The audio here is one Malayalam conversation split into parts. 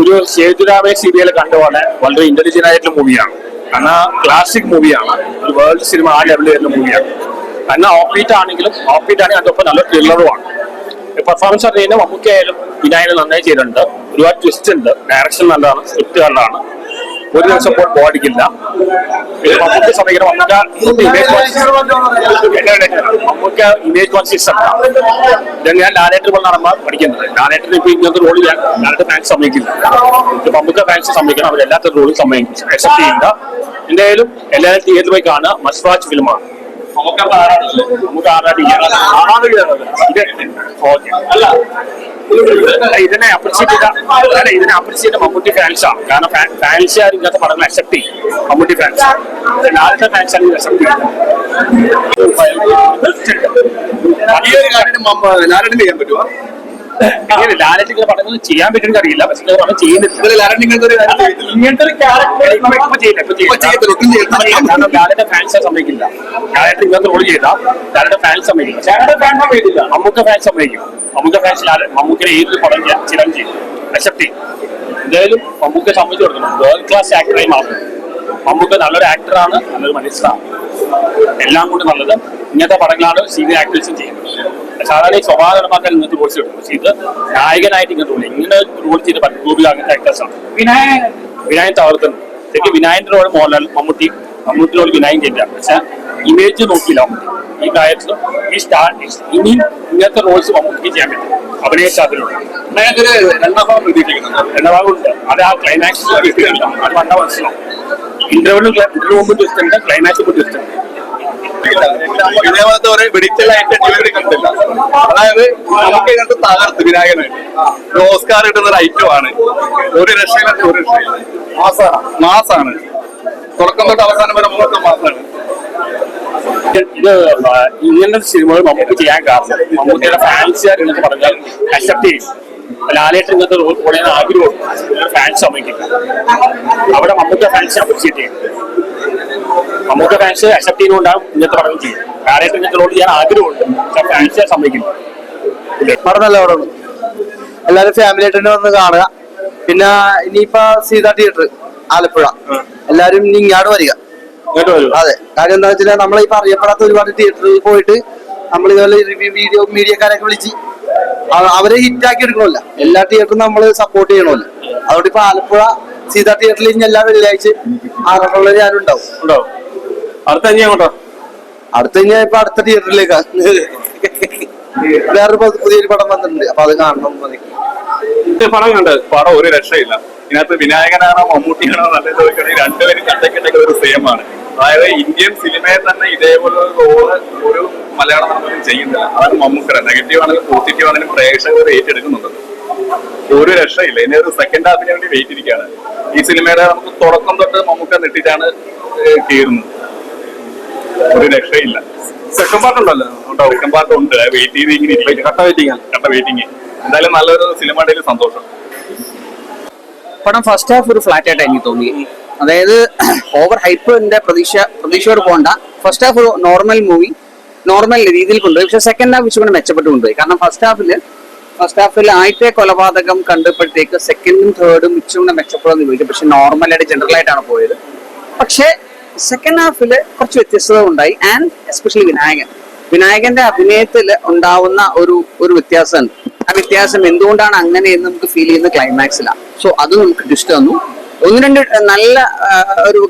ഒരു സേതുരാമേ സീരിയൽ കണ്ട പോലെ വളരെ ഇന്റലിജന്റ് ആയിട്ടുള്ള മൂവിയാണ് കാരണം ക്ലാസിക് മൂവിയാണ് ഒരു വേൾഡ് സിനിമ ആ ലെവലിൽ വരുന്ന മൂവിയാണ് കാരണം ഓപ്പീറ്റ് ആണെങ്കിലും ഓപ്പീറ്റ് ആണെങ്കിൽ അതിനൊപ്പം നല്ല ത്രില്ലറുമാണ് പെർഫോമൻസ് കഴിഞ്ഞാൽ മമ്മൂക്കായാലും വിനായകൻ നന്നായി ചെയ്തിട്ടുണ്ട്. ഒരുപാട് ട്വിസ്റ്റ് ഉണ്ട്. ഡയറക്ഷൻ നല്ലതാണ് സ്ക്രിപ്റ്റ് നല്ലതാണ്. ഒരു ദിവസം പോലും ബോഡിക്കില്ല മമ്മൂക്ക് സമീകരണം Mammukka image Mammukka image conscious ആണ് ഞാൻ പോലെ നടന്ന പഠിക്കുന്നത് ലാലേട്ടർ ഇപ്പൊ ഇങ്ങനത്തെ റോൾ ഞാൻ ലാലേട്ടർ ഫാൻസ് സമ്മതിക്കില്ല മമ്മൂക്ക ഫാൻസ് സമ്മതിക്കണം അവരെല്ലാത്തരും റോളും സമ്മതിക്കും അക്സെപ്റ്റ് ചെയ്യില്ല എന്തായാലും എല്ലാവരും തിയേറ്ററിൽ പോയി കാണുക വാച്ച് ഫിലിമാണ് നമുക്ക് ആരാധിക്കാം ഓക്കെ അല്ല ഇതിനെ അപ്രിഷിയേറ്റ് ചെയ്ത അല്ല ഇതിനെ അപ്രിഷിയേറ്റ് മമ്മൂട്ടി ഫാൻസ് ആണ് കാരണം ഫാൻസുകാർ ഇല്ലാത്ത പടങ്ങൾ അക്സെപ്റ്റ് ചെയ്യും. മമ്മൂട്ടി ഫാൻസ് ലാലിന്റെ ഫാൻസ് ആണ് അക്സെപ്റ്റ് വലിയൊരു കാര്യം ലാലട്ടിന് ചെയ്യാൻ പറ്റുമോ പടങ്ങൾ ചെയ്യാൻ പറ്റുമെന്ന് അറിയില്ല. പക്ഷെ ചെയ്യുന്നില്ല. ഇങ്ങനത്തെ ഒരു. ഇങ്ങനത്തെ ഒരു ക്യാരക്ടർ ചെയ്യില്ല ഫാൻസ് സമ്മതിക്കില്ല. ലാലിന്റെ ഇങ്ങനത്തെ റോൾ ചെയ്ത ലാലിന്റെ ഫാൻസ് സമ്മതിക്കില്ല. ലാലിന്റെ ഫാൻസ് സമ്മതിക്കില്ല. മമ്മൂക്ക ഫാൻസ് സമ്മതിക്കും. മമ്മൂക്ക ഫാൻസ് ലാല മമ്മൂക്കിനെ ഏതൊരു പടം ചെയ്യാൻ ചിലം ചെയ്യും. അക്സെപ്റ്റ് ചെയ്യും എന്തായാലും മമ്മൂക്ക സമ്മതിച്ചു കൊടുക്കണം. വേൾഡ് ക്ലാസ് ആക്ടറായി മാറും. മമ്മൂക്ക നല്ലൊരു ആക്ടറാണ് നല്ലൊരു മനുഷ്യനാണ്. എല്ലാം കൊണ്ട് നല്ലത്. ഇങ്ങനത്തെ പടങ്ങളാണ് സീനിയർ ആക്ടേഴ്സും ചെയ്യുന്നത്. സാധാരണ സ്വഭാവ സ്വഭാവമാക്കാൻ ഇങ്ങനത്തെ റോൾസ് കിട്ടും പക്ഷെ ഇത് നായകനായിട്ട് ഇങ്ങനെ റോൾ ഇങ്ങനെ റോൾ ചെയ്ത് പറ്റുകൂടി അങ്ങനത്തെ ആക്ടേഴ്സാണ് വിനായകൻ. വിനായൻ തകർത്തുണ്ട് ശരിക്കും വിനായന്റെ റോൾ മോഹൻലാൽ മമ്മൂട്ടി മമ്മൂട്ടി റോൾ വിനായൻ ചെയ്തതാണ് പക്ഷെ ഇമേജ് നോക്കിയില്ല മമ്മൂട്ടി. ഈ കാര്യത്തിൽ ഈ സ്റ്റാർ ഇനിയും ഇങ്ങനത്തെ റോൾസ് മമ്മൂട്ടിക്ക് ചെയ്യാൻ പറ്റും. അഭിനയ അതിലുണ്ട് രണ്ടാം ഭാഗം പ്രതീക്ഷിക്കുന്നുണ്ട് രണ്ടാം ഭാഗം ഉണ്ട്. അത് ആ ക്ലൈമാക്സ് അത് കണ്ട മനസ്സിലാവും. ഇന്റർവ്യൂ ഇന്റർവ്യൂ മുമ്പ് ട്വിസ്റ്റ് ഉണ്ട് ക്ലൈമാക്സ് മുമ്പ് ട്വിസ്റ്റ് ഉണ്ട്. ഇതേപോലത്തെ ഒരു വെടിച്ചലായിട്ട് ഡെലിവറി കണ്ടില്ല അതായത് നമുക്ക് ഇതിനകത്ത് തകർത്ത് വിനായകനായിട്ട് ഓസ്കാർ കിട്ടുന്ന ഒരു ഐറ്റം ആണ്. ഒരു രക്ഷയില്ല ഒരു രക്ഷയില്ല. മാസാണ്. മാസാണ്. തുടക്കം തൊട്ട് അവസാനം വരെ മൊത്തം മാസാണ്. ഇത് ഇങ്ങനത്തെ സിനിമകൾ മമ്മൂക്ക് ചെയ്യാൻ കാരണം. മമ്മൂട്ടിയുടെ ഫാൻസുകാർ എന്നൊക്കെ പറഞ്ഞാൽ അക്സെപ്റ്റ് ചെയ്യും. ലാലേട്ട് ഇങ്ങനത്തെ റോൾ പോലെ ആഗ്രഹമുണ്ട്. ഫാൻസ് സമ്മതിക്കില്ല. അവിടെ മമ്മൂക്ക ഫാൻസ് അപ്രീഷിയേറ്റ് ചെയ്യും. മമ്മൂക്ക ഫാൻസ് അക്സെപ്റ്റ് ചെയ്യുന്നുണ്ടാവും ഇങ്ങനത്തെ പറയുകയും ചെയ്യും കാര്യമായിട്ട് റോൾ ചെയ്യാൻ ആഗ്രഹമുണ്ട്. ഫാൻസ് സമ്മതിക്കില്ല. പടം നല്ല പടമാണ് എല്ലാരും ഫാമിലി ആയിട്ട് തന്നെ വന്ന് കാണുക. പിന്നെ ഇനിയിപ്പോ സീതാ തിയേറ്റർ ആലപ്പുഴ. എല്ലാരും ഇനി ഇങ്ങാട് വരിക. ഇങ്ങോട്ട് വരൂ. അതെ. കാര്യം എന്താ വെച്ചാൽ നമ്മളെ ഇപ്പൊ അറിയപ്പെടാത്ത ഒരുപാട് തിയേറ്ററിൽ പോയിട്ട് നമ്മൾ ഇതുപോലെ റിവ്യൂ വീഡിയോ മീഡിയക്കാരൊക്കെ വിളിച്ച് അവരെ ഹിറ്റ് ആക്കി എടുക്കണമല്ല. എല്ലാ തിയേറ്ററും നമ്മൾ സപ്പോർട്ട് ചെയ്യണമല്ലോ. അതുകൊണ്ട് ഇപ്പൊ ആലപ്പുഴ സീതാ തിയേറ്ററിൽ ഇനി എല്ലാ വെള്ളിയാഴ്ച ആറട്ടുള്ള ഞാനുണ്ടാവും. ഉണ്ടാവും. ഉണ്ടോ അടുത്ത ഇനി അങ്ങോട്ടോ? അടുത്ത ഇപ്പൊ അടുത്ത തിയേറ്ററിലേക്ക്. വേറൊരു പു- പുതിയൊരു പടം വന്നിട്ടുണ്ട്. അപ്പൊ അത് കാണണം. പടം കണ്ട് പടം ഒരു രക്ഷയില്ല. ഇതിനകത്ത് വിനായകനാണോ മമ്മൂട്ടിയാണോ നല്ല ചോദിക്കണമെങ്കിൽ രണ്ടുപേരും കണ്ടക്കിട്ടൊക്കെ ഒരു സെയിം ആണ്. അതായത് ഇന്ത്യൻ സിനിമയെ തന്നെ ഇതേപോലെ ഒരു റോൾ ഒരു മലയാള നടനും ചെയ്യുന്നില്ല. അതാണ് മമ്മൂക്കര. നെഗറ്റീവ് ആണെങ്കിലും പോസിറ്റീവ് ആണെങ്കിലും പ്രേക്ഷകർ ഏറ്റെടുക്കുന്നുണ്ട് ഒരു രക്ഷയില്ല. ഇനി ഒരു സെക്കൻഡ് ഹാഫിന് വേണ്ടി വെയിറ്റ് ഇരിക്കുകയാണ്. ഈ സിനിമയുടെ നമുക്ക് തുടക്കം തൊട്ട് മമ്മൂക്ക നെട്ടിട്ടാണ് കീറുന്നത്. ഒരു രക്ഷയില്ല. സെക്കൻഡ് പാർട്ട് ഉണ്ടല്ലോ. സെക്കൻഡ് പാർട്ട് ഉണ്ട്. വെയിറ്റ് ചെയ്ത് ഇങ്ങനെ കട്ട വെയിറ്റിംഗ് കട്ട വെയിറ്റിംഗ് എന്തായാലും നല്ലൊരു സിനിമയുടെ സന്തോഷം. പടം ഫസ്റ്റ് ഹാഫ് ഒരു ഫ്ലാറ്റ് ആയിട്ട് എനിക്ക് തോന്നി. അതായത് ഓവർ ഹൈപ്പിന്റെ പ്രതീക്ഷ പ്രതീക്ഷയോട് പോകണ്ട. ഫസ്റ്റ് ഹാഫ് ഒരു നോർമൽ മൂവി നോർമൽ രീതിയിൽ കൊണ്ടുപോയി. പക്ഷെ സെക്കൻഡ് ഹാഫ് ഇച്ചിരി മെച്ചപ്പെട്ട് കൊണ്ടുപോയി. കാരണം ഫസ്റ്റ് ഹാഫിൽ ഫസ്റ്റ് ഹാഫിൽ ആദ്യത്തെ കൊലപാതകം കണ്ടപ്പോഴത്തേക്ക് സെക്കൻഡും തേർഡും ഇച്ചിരി മെച്ചപ്പെടുമെന്ന് ചോദിച്ചു പക്ഷെ നോർമലായിട്ട് ജനറൽ ആയിട്ടാണ് പോയത്. പക്ഷേ സെക്കൻഡ് ഹാഫിൽ കുറച്ച് വ്യത്യസ്തത ഉണ്ടായി. And especially Vinayakan. വിനായകന്റെ അഭിനയത്തിൽ ഉണ്ടാവുന്ന ഒരു ഒരു വ്യത്യാസമുണ്ട്. ആ വ്യത്യാസം എന്തുകൊണ്ടാണ് അങ്ങനെ എന്ന് നമുക്ക് ഫീൽ ചെയ്യുന്ന ക്ലൈമാക്സിലാണ് സോ അത് നമുക്ക് ഡിസ്റ്റ് തന്നു. ഒന്ന് രണ്ട് നല്ല ഒരു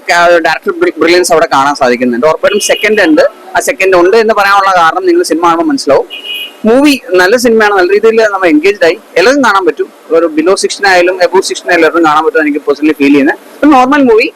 ഡയറക്ടർ ബ്രില്യൻസ് അവിടെ കാണാൻ സാധിക്കുന്നുണ്ട്. ഉറപ്പായിട്ടും സെക്കൻഡ് ഉണ്ട്. ആ സെക്കൻഡ് ഉണ്ട് എന്ന് പറയാനുള്ള കാരണം നിങ്ങൾ സിനിമ കാണുമ്പോൾ മനസ്സിലാവും. മൂവി നല്ല സിനിമയാണ് നല്ല രീതിയിൽ നമ്മൾ എൻഗേജ്ഡ് ആയി. എല്ലാവരും കാണാൻ പറ്റും. ഒരു ബിലോ സിക്സ്റ്റിൻ ആയാലും എബോ സിക്സ്റ്റിൻ ആയാലും എല്ലാവരും കാണാൻ പറ്റും എനിക്ക് പേഴ്സണലി ഫീൽ ചെയ്യുന്നത്. നോർമൽ മൂവി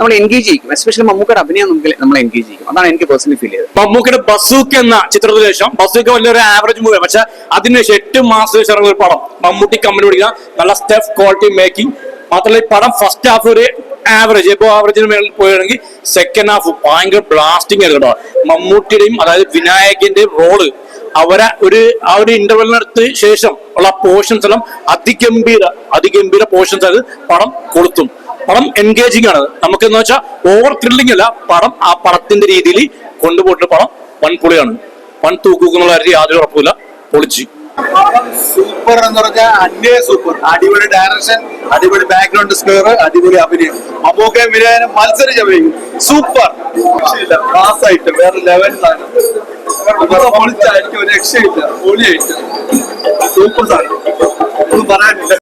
നമ്മൾ എൻഗേജ് ചെയ്യും എസ്പെഷ്യലി മമ്മൂക്കയുടെ അഭിനയം നമുക്ക് നമ്മൾ എൻഗേജ് ചെയ്യും അതാണ് എനിക്ക് പേഴ്സണലി ഫീൽ ചെയ്തത്. മമ്മൂക്കയുടെ ബസൂക്ക് എന്ന ചിത്രത്തിന് ശേഷം ബസൂക്ക് വലിയൊരു ആവറേജ് മൂവി പക്ഷെ അതിനുശേഷം എട്ട് മാസത്തിന് ശേഷം ഒരു പടം മമ്മൂട്ടി കമ്പനി പിടിക്കുന്ന നല്ല സ്റ്റെഫ് ക്വാളിറ്റി മേക്കിംഗ് മാത്രമല്ല ഈ പടം ഫസ്റ്റ് ഹാഫ് ഒരു ആവറേജ് ഇപ്പോൾ ആവറേജിന് മേളിൽ പോയാണെങ്കിൽ സെക്കൻഡ് ഹാഫ് ഭയങ്കര ബ്ലാസ്റ്റിംഗ് ആയിരുന്നു കേട്ടോ. മമ്മൂട്ടിയുടെയും അതായത് വിനായകന്റെയും റോൾ അവരെ ഒരു ആ ഒരു ഇന്റർവെലിനടുത്ത് ശേഷം ഉള്ള പോർഷൻസ് എല്ലാം അതിഗംഭീര അതിഗംഭീര പോർഷൻസ് അത് പടം കൊളുത്തും. പടം എൻഗേജിങ് ആണ്. നമുക്ക് എന്ന് വെച്ചാൽ ഓവർ ത്രില്ലിംഗ് അല്ല പടം ആ പടത്തിന്റെ രീതിയിൽ കൊണ്ടുപോയിട്ട് പടം വൻ പൊളിയാണ് വൻ തൂക്കുന്നുള്ള കാര്യം യാതൊരു ഉറപ്പില്ല പൊളിച്ച്. സൂപ്പർ എന്ന് പറഞ്ഞാൽ അന്യ സൂപ്പർ അടിപൊളി ഡയറക്ഷൻ അടിപൊളി ബാക്ക്ഗ്രൗണ്ട് സ്കോർ അടിപൊളി അഭിനയം. അമ്മൂക്കെ വിനയനം മത്സരിച്ച് സൂപ്പർ ആയിട്ട് വേറെ ലെവലിലാണ് പൊളിച്ചായിരിക്കും ഒരു രക്ഷയില്ല. പൊളിയായിട്ട് സൂപ്പർ സാധനം. ഒന്നും പറയാനില്ല.